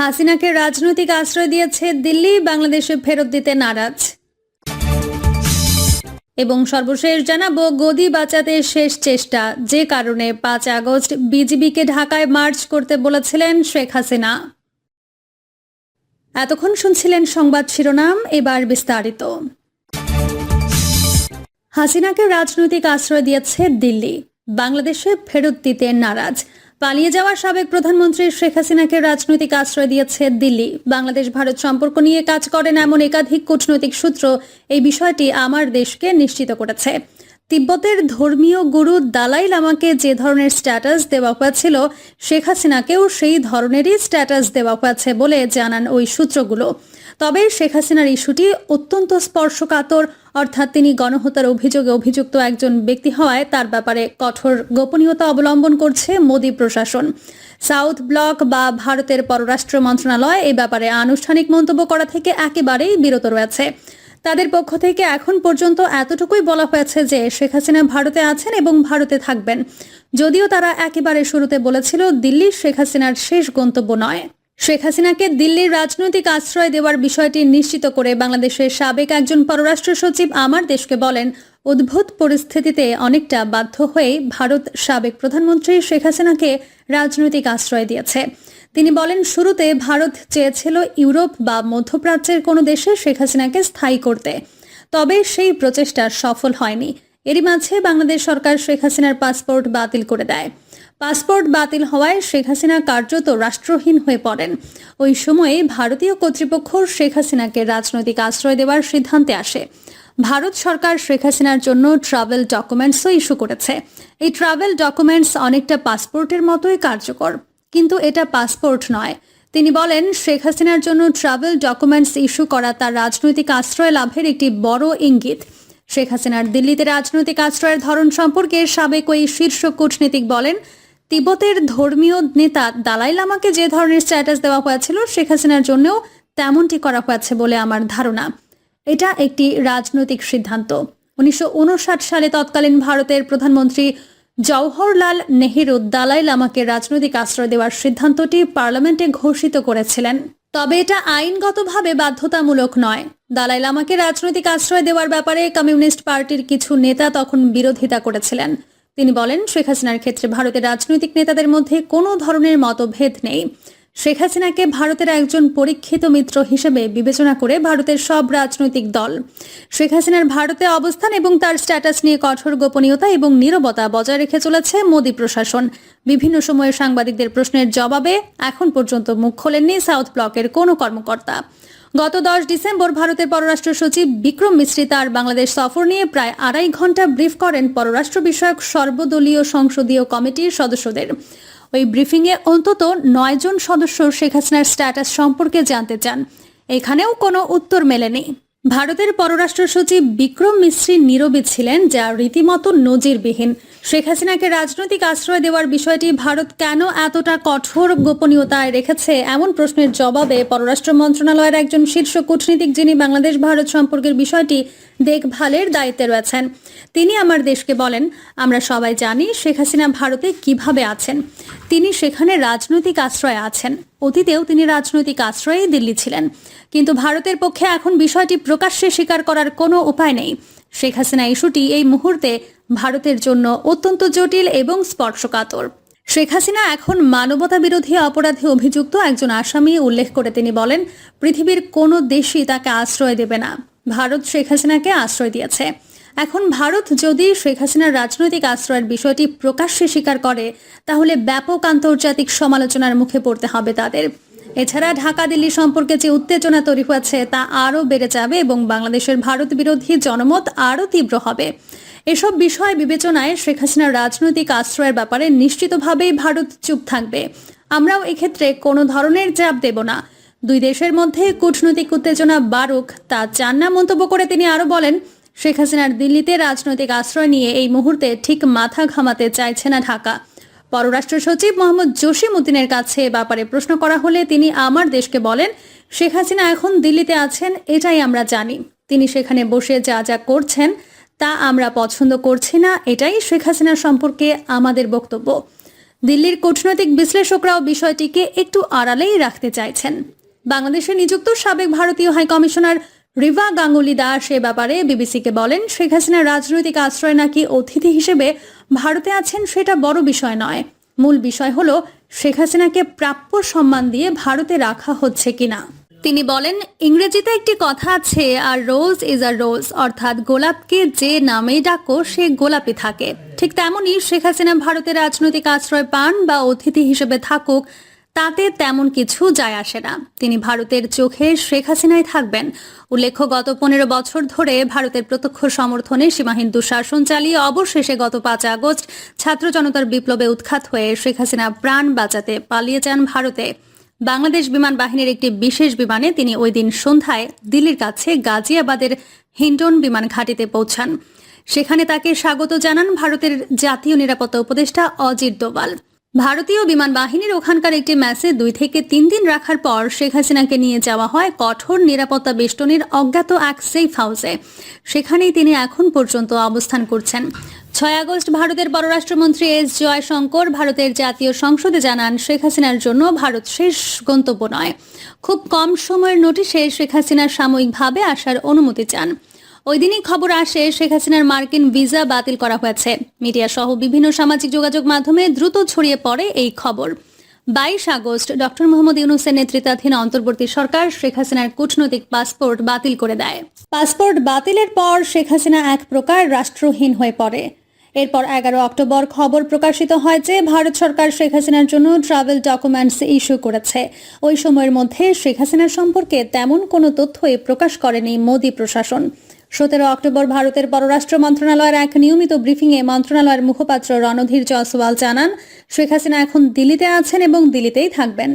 হাসিনাকে রাজনৈতিক আশ্রয় দিয়েছে দিল্লি, বাংলাদেশে ফেরত দিতে নারাজ। এবং সর্বশেষ জানাব, গদি বাঁচাতে শেষ চেষ্টা, যে কারণে পাঁচ আগস্ট বিজিবিকে ঢাকায় মার্চ করতে বলেছিলেন শেখ হাসিনা। এতক্ষণ শুনছিলেন সংবাদ শিরোনাম, এবার বিস্তারিত। হাসিনাকে রাজনৈতিক আশ্রয় দিয়েছে দিল্লি, বাংলাদেশে ফেরত দিতে নারাজ। পালিয়ে যাওয়া সাবেক প্রধানমন্ত্রী শেখ হাসিনাকে রাজনৈতিক আশ্রয় দিয়েছে দিল্লি। বাংলাদেশ ভারত সম্পর্ক নিয়ে কাজ করেন এমন একাধিক কূটনৈতিক সূত্র এই বিষয়টি আমার দেশকে নিশ্চিত করেছে। তিব্বতের ধর্মীয় গুরু দালাই লামাকে যে ধরনের স্ট্যাটাস দেওয়া হয়েছিল, শেখ হাসিনাকেও সেই ধরনেরই স্ট্যাটাস দেওয়া হয়েছে বলে জানান ওই সূত্রগুলো। তবে শেখ হাসিনার ইস্যুটি অত্যন্ত স্পর্শকাতর। অর্থাৎ তিনি গণহত্যার অভিযোগে অভিযুক্ত একজন ব্যক্তি হওয়ায় তার ব্যাপারে কঠোর গোপনীয়তা অবলম্বন করছে মোদী প্রশাসন। সাউথ ব্লক বা ভারতের পররাষ্ট্র মন্ত্রণালয় এই ব্যাপারে আনুষ্ঠানিক মন্তব্য করা থেকে একেবারেই বিরত রয়েছে। তাদের পক্ষ থেকে এখন পর্যন্ত এতটুকুই বলা হয়েছে যে শেখ হাসিনা ভারতে আছেন এবং ভারতে থাকবেন। যদিও তারা একেবারে শুরুতে বলেছিল, দিল্লি শেখ হাসিনার শেষ গন্তব্য নয়। শেখ হাসিনাকে দিল্লির রাজনৈতিক আশ্রয় দেওয়ার বিষয়টি নিশ্চিত করে বাংলাদেশের সাবেক একজন পররাষ্ট্র সচিব আমার দেশকে বলেন, উদ্ভূত পরিস্থিতিতে অনেকটা বাধ্য হয়ে ভারত সাবেক প্রধানমন্ত্রী শেখ হাসিনাকে রাজনৈতিক আশ্রয় দিয়েছে। তিনি বলেন, শুরুতে ভারত চেয়েছিল ইউরোপ বা মধ্যপ্রাচ্যের কোনো দেশে শেখ হাসিনাকে স্থায়ী করতে। তবে সেই প্রচেষ্টা সফল হয়নি। এরই মাঝে বাংলাদেশ সরকার শেখ হাসিনার পাসপোর্ট বাতিল করে দেয়। পাসপোর্ট বাতিল হওয়ায় শেখ হাসিনা কার্যত রাষ্ট্রহীন হয়ে পড়েন। ওই সময়ে ভারতীয় কর্তৃপক্ষ শেখ হাসিনাকে রাজনৈতিক আশ্রয় দেওয়ার সিদ্ধান্তে আসে। ভারত সরকার শেখ হাসিনার জন্য ট্রাভেল ডকুমেন্টসও ইস্যু করেছে। এই ট্রাভেল ডকুমেন্টস অনেকটা পাসপোর্টের মতোই কার্যকর, কিন্তু এটা পাসপোর্ট নয়। তিনি বলেন, শেখ হাসিনার জন্য ট্রাভেল ডকুমেন্টস ইস্যু করা তার রাজনৈতিক আশ্রয় লাভের একটি বড় ইঙ্গিত। শেখ হাসিনার দিল্লিতে রাজনৈতিক আশ্রয়ের ধরন সম্পর্কে সাবেক ওই শীর্ষ কূটনীতিক বলেন তিব্বতের ধর্মীয় নেতা দালাই লামাকে যে ধরনের স্ট্যাটাস দেওয়া হয়েছিল শেখ হাসিনার জন্যও তেমনটি করা হয়েছে বলে আমার ধারণা। এটা একটি রাজনৈতিক সিদ্ধান্ত। উনিশশো উনষাট সালে তৎকালীন ভারতের প্রধানমন্ত্রী জওহরলাল নেহেরু দালাই লামাকে রাজনৈতিক আশ্রয় দেওয়ার সিদ্ধান্তটি পার্লামেন্টে ঘোষিত করেছিলেন। তবে এটা আইনগতভাবে বাধ্যতামূলক নয়। দালাই লামাকে রাজনৈতিক আশ্রয় দেওয়ার ব্যাপারে কমিউনিস্ট পার্টির কিছু নেতা তখন বিরোধিতা করেছিলেন। তিনি বলেন, শেখ হাসিনার ক্ষেত্রে ভারতের রাজনৈতিক নেতাদের মধ্যে কোনো ধরনের মতভেদ নেই। শেখ হাসিনাকে ভারতের একজন পরীক্ষিত মিত্র হিসেবে বিবেচনা করে ভারতের সব রাজনৈতিক দল, শেখ হাসিনার ভারতে অবস্থান এবং তার স্ট্যাটাস নিয়ে কঠোর গোপনীয়তা এবং নীরবতা বজায় রেখে চলেছে মোদী প্রশাসন। বিভিন্ন সময়ে সাংবাদিকদের প্রশ্নের জবাবে এখন পর্যন্ত মুখ খোলেননি সাউথ ব্লকের কোনো কর্মকর্তা। গত দশ ডিসেম্বর ভারতের পররাষ্ট্র সচিব বিক্রম মিশ্রি তার বাংলাদেশ সফর নিয়ে প্রায় আড়াই ঘণ্টা ব্রিফ করেন পররাষ্ট্র বিষয়ক সর্বদলীয় সংসদীয় কমিটির সদস্যদের। ওই ব্রিফিংয়ে অন্তত নয়জন সদস্য শেখ হাসিনার স্ট্যাটাস সম্পর্কে জানতে চান। এখানেও কোনো উত্তর মেলেনি। ভারতের পররাষ্ট্র সচিব বিক্রম মিশ্রী নীরবে ছিলেন, যা রীতিমতো নজিরবিহীন। শেখ হাসিনাকে রাজনৈতিক আশ্রয় দেওয়ার বিষয়টি ভারত কেন এতটা কঠোর গোপনীয়তায় রেখেছে? এমন প্রশ্নের জবাবে পররাষ্ট্র মন্ত্রণালয়ের একজন শীর্ষ কূটনীতিক যিনি বাংলাদেশ ভারত সম্পর্কের বিষয়টি দেখভালের দায়িত্বে রয়েছেন, তিনি আমার দেশকে বলেন, আমরা সবাই জানি শেখ হাসিনা ভারতে কীভাবে আছেন। তিনি সেখানে রাজনৈতিক আশ্রয়ে আছেন। অতীতেও তিনি রাজনৈতিক আশ্রয়েই দিল্লি ছিলেন। কিন্তু ভারতের পক্ষে এখন বিষয়টি প্রকাশ্যে স্বীকার করার কোনো উপায় নেই। শেখ হাসিনা ইস্যুটি এই মুহূর্তে ভারতের জন্য অত্যন্ত জটিল এবং স্পর্শকাতর। শেখ হাসিনা এখন মানবতা বিরোধী অপরাধে অভিযুক্ত একজন আসামি, উল্লেখ করে তিনি বলেন, পৃথিবীর কোনো দেশই তাকে আশ্রয় দেবে না। ভারত শেখ হাসিনাকে আশ্রয় দিয়েছে। এখন ভারত যদি শেখ হাসিনার রাজনৈতিক আশ্রয়ের বিষয়টি প্রকাশ্যে স্বীকার করে, তাহলে ব্যাপক আন্তর্জাতিক সমালোচনার মুখে পড়তে হবে তাদের। এছাড়া ঢাকা, দিল্লি সম্পর্কে যে উত্তেজনা তৈরি হয়েছে তা আরও বেড়ে যাবে এবং বাংলাদেশের ভারত বিরোধী জনমত আরও তীব্র হবে। এসব বিষয় বিবেচনায় শেখ হাসিনার রাজনৈতিক আশ্রয়ের ব্যাপারে নিশ্চিতভাবেই ভারত চুপ থাকবে। আমরাও এক্ষেত্রে কোনো ধরনের চাপ দেব না। দুই দেশের মধ্যে কূটনৈতিক উত্তেজনা বাড়ুক তা চান না মন্তব্য করে তিনি আরও বলেন, শেখ হাসিনার দিল্লিতে রাজনৈতিক আশ্রয় নিয়ে এই মুহূর্তে ঠিক মাথা ঘামাতে চাইছে না ঢাকা। পররাষ্ট্র সচিব মোহাম্মদ জসিম উদ্দিনের কাছে ব্যাপারে প্রশ্ন করা হলে তিনি আমার দেশকে বলেন, শেখ হাসিনা এখন দিল্লিতে আছেন, এটাই আমরা জানি। তিনি সেখানে বসে যা যা করছেন, তা আমরা পছন্দ করছি না, এটাই শেখ হাসিনার সম্পর্কে আমাদের বক্তব্য। দিল্লির কূটনৈতিক বিশ্লেষকরাও বিষয়টিকে একটু আড়ালেই রাখতে চাইছেন। বাংলাদেশে নিযুক্ত সাবেক ভারতীয় হাইকমিশনার রিভা গাঙ্গুলি দাস এ ব্যাপারে বিবিসিকে বলেন, শেখ হাসিনার রাজনৈতিক আশ্রয় নাকি অতিথি হিসেবে ভারতে আছেন সেটা বড় বিষয় নয়। মূল বিষয় হলো, শেখ হাসিনাকে প্রাপ্য সম্মান দিয়ে ভারতে রাখা হচ্ছে কিনা। তিনি বলেন, ইংরেজিতে একটি কথা আছে আর রোজ ইজ আ রোজ অর্থাৎ গোলাপকে যে নামেই ডাকো, সে গোলাপই থাকে। ঠিক তেমনই শেখ হাসিনা ভারতের রাজনৈতিক আশ্রয় পান বা অতিথি হিসেবে থাকুক তাতে তেমন কিছু যায় আসে না। তিনি ভারতের চোখে শেখ হাসিনাই থাকবেন। উল্লেখ্য, গত পনেরো বছর ধরে ভারতের প্রত্যক্ষ সমর্থনে সীমাহীন দুঃশাসন চালিয়ে অবশেষে গত পাঁচ আগস্ট ছাত্র জনতার বিপ্লবে উৎখাত হয়ে শেখ হাসিনা প্রাণ বাঁচাতে পালিয়ে যান ভারতে। বাংলাদেশ বিমান বাহিনীর একটি বিশেষ বিমানে তিনি ওই দিন সন্ধ্যায় দিল্লির কাছে গাজিয়াবাদের হিন্ডন বিমান ঘাটিতে পৌঁছান। সেখানে তাকে স্বাগত জানান ভারতের জাতীয় নিরাপত্তা উপদেষ্টা অজিত দোভাল। ভারতীয় বিমান বাহিনীর ওখানকার একটি ম্যাচে দুই থেকে তিন দিন রাখার পর শেখ হাসিনাকে নিয়ে যাওয়া হয় কঠোর নিরাপত্তা বেষ্টনীর অজ্ঞাত এক সেফ হাউসে সেখানেই তিনি এখন পর্যন্ত অবস্থান করছেন। ছয় আগস্ট ভারতের পররাষ্ট্রমন্ত্রী এস জয়শঙ্কর ভারতের জাতীয় সংসদে জানান, শেখ হাসিনার জন্য ভারত শেষ গন্তব্য নয়। খুব কম সময়ের নোটিশে শেখ হাসিনা সাময়িকভাবে আসার অনুমতি চান। ওই দিনই খবর আসে, শেখ হাসিনার মার্কিন ভিসা বাতিল করা হয়েছে। মিডিয়া সহ বিভিন্ন সামাজিক যোগাযোগ মাধ্যমে দ্রুত ছড়িয়ে পড়ে এই খবর। বাইশ আগস্ট, ডক্টর মোহাম্মদ ইউনুসের নেতৃত্বাধীন অন্তর্বর্তী সরকার শেখ হাসিনার কূটনৈতিক পাসপোর্ট বাতিল করে দেয়। পাসপোর্ট বাতিলের পর শেখ হাসিনা এক প্রকার রাষ্ট্রহীন হয়ে পড়ে। এরপর এগারো অক্টোবর খবর প্রকাশিত হয় যে, ভারত সরকার শেখ হাসিনার জন্য ট্রাভেল ডকুমেন্টস ইস্যু করেছে। ওই সময়ের মধ্যে শেখ হাসিনার সম্পর্কে তেমন কোনো তথ্যই প্রকাশ করেনি মোদী প্রশাসন। সতেরো অক্টোবর ভারতের পররাষ্ট্র মন্ত্রণালয়ের এক নিয়মিত ব্রিফিংয়ে মন্ত্রণালয়ের মুখপাত্র রণধীর জয়সওয়াল জানান, শেখ হাসিনা এখন দিল্লিতে আছেন এবং দিল্লিতেই থাকবেন।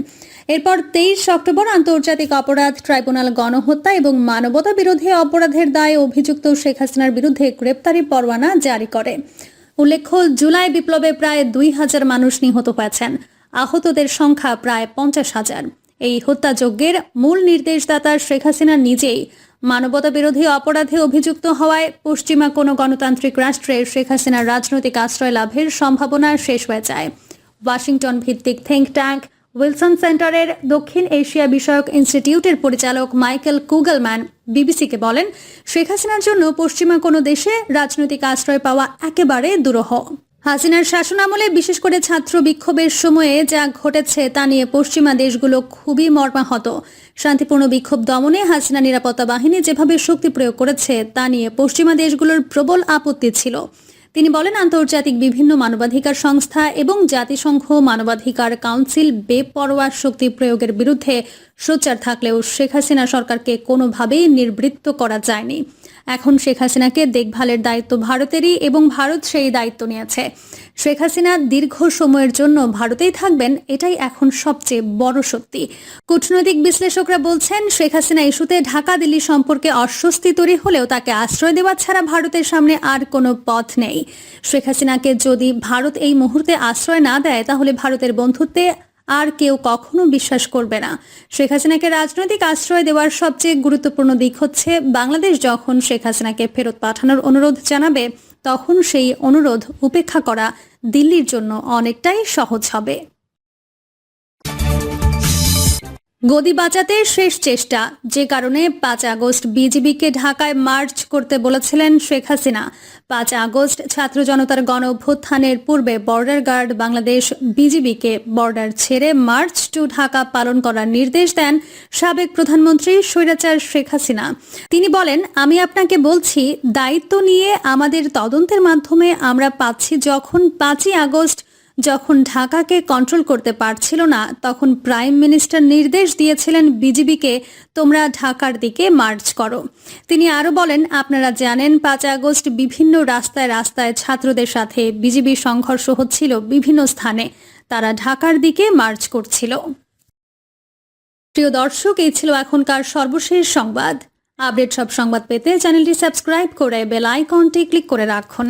এরপর তেইশ অক্টোবর আন্তর্জাতিক অপরাধ ট্রাইব্যুনাল গণহত্যা এবং মানবতা বিরোধী অপরাধের দায়ে অভিযুক্ত শেখ হাসিনার বিরুদ্ধে গ্রেপ্তারি পরোয়ানা জারি করে। উল্লেখ্য, জুলাই বিপ্লবে প্রায় দুই হাজার মানুষ নিহত হয়েছেন। আহতদের সংখ্যা প্রায় পঞ্চাশ হাজার। এই হত্যাযজ্ঞের মূল নির্দেশদাতা শেখ হাসিনা নিজেই মানবতা বিরোধী অপরাধে অভিযুক্ত হওয়ায় পশ্চিমা কোনো গণতান্ত্রিক রাষ্ট্রে শেখ হাসিনার রাজনৈতিক আশ্রয় লাভের সম্ভাবনা শেষ হয়ে যায়। ওয়াশিংটন ভিত্তিক থিঙ্ক ট্যাঙ্ক উইলসন সেন্টারের দক্ষিণ এশিয়া বিষয়ক ইনস্টিটিউটের পরিচালক মাইকেল কুগলম্যান বিবিসিকে বলেন, শেখ হাসিনার জন্য পশ্চিমা কোনো দেশে রাজনৈতিক আশ্রয় পাওয়া একেবারে দুরূহ। হাসিনার শাসনামলে বিশেষ করে ছাত্র বিক্ষোভের সময়ে যা ঘটেছে তা নিয়ে পশ্চিমা দেশগুলো খুবই মর্মাহত। শান্তিপূর্ণ বিক্ষোভ দমনে হাসিনা নিরাপত্তা বাহিনী যেভাবে শক্তি প্রয়োগ করেছে, তা নিয়ে পশ্চিমা দেশগুলোর প্রবল আপত্তি ছিল। তিনি বলেন, আন্তর্জাতিক বিভিন্ন মানবাধিকার সংস্থা এবং জাতিসংঘ মানবাধিকার কাউন্সিল বেপরোয়া শক্তি প্রয়োগের বিরুদ্ধে সোচ্চার থাকলেও শেখ হাসিনা সরকারকে কোনোভাবেই নির্বৃত্ত করা যায়নি। এখন শেখ হাসিনাকে দেখভালের দায়িত্ব ভারতেরই এবং ভারত সেই দায়িত্ব নিয়েছে। শেখ হাসিনা দীর্ঘ সময়ের জন্য ভারতেই থাকবেন, এটাই এখন সবচেয়ে বড় সত্যি। কূটনৈতিক বিশ্লেষকরা বলছেন, শেখ হাসিনা ইস্যুতে ঢাকা দিল্লি সম্পর্কে অস্বস্তি তৈরি হলেও তাকে আশ্রয় দেওয়া ছাড়া ভারতের সামনে আর কোনো পথ নেই। শেখ হাসিনাকে যদি ভারত এই মুহূর্তে আশ্রয় না দেয়, তাহলে ভারতের বন্ধুত্বে আর কেউ কখনো বিশ্বাস করবে না। শেখ হাসিনাকে রাজনৈতিক আশ্রয় দেওয়ার সবচেয়ে গুরুত্বপূর্ণ দিক হচ্ছে বাংলাদেশ যখন শেখ হাসিনাকে ফেরত পাঠানোর অনুরোধ জানাবে, তখন সেই অনুরোধ উপেক্ষা করা দিল্লির জন্য অনেকটাই সহজ হবে। গদি বাঁচাতে শেষ চেষ্টা। যে কারণে পাঁচ আগস্ট বিজিবিকে ঢাকায় মার্চ করতে বলেছিলেন শেখ হাসিনা। পাঁচ আগস্ট ছাত্র জনতার গণ অভ্যুত্থানের পূর্বে বর্ডার গার্ড বাংলাদেশ বিজিবিকে বর্ডার ছেড়ে মার্চ টু ঢাকা পালন করার নির্দেশ দেন সাবেক প্রধানমন্ত্রী স্বৈরাচার শেখ হাসিনা। তিনি বলেন, আমি আপনাকে বলছি, দায়িত্ব নিয়ে আমাদের তদন্তের মাধ্যমে আমরা পাচ্ছি যখন পাঁচই আগস্ট যখন ঢাকাকে কন্ট্রোল করতে পারছিল না, তখন প্রাইম মিনিস্টার নির্দেশ দিয়েছিলেন বিজিবিকে তোমরা ঢাকার দিকে মার্চ করো। তিনি আরও বলেন, আপনারা জানেন, পাঁচ আগস্ট বিভিন্ন রাস্তায় রাস্তায় ছাত্রদের সাথে বিজিবি সংঘর্ষ হচ্ছিল বিভিন্ন স্থানে। তারা ঢাকার দিকে মার্চ করছিল। প্রিয় দর্শক, এই ছিল এখনকার সর্বশেষ সংবাদ। আপডেট সব সংবাদ পেতে চ্যানেলটি সাবস্ক্রাইব করে বেল আইকনটি ক্লিক করে রাখুন।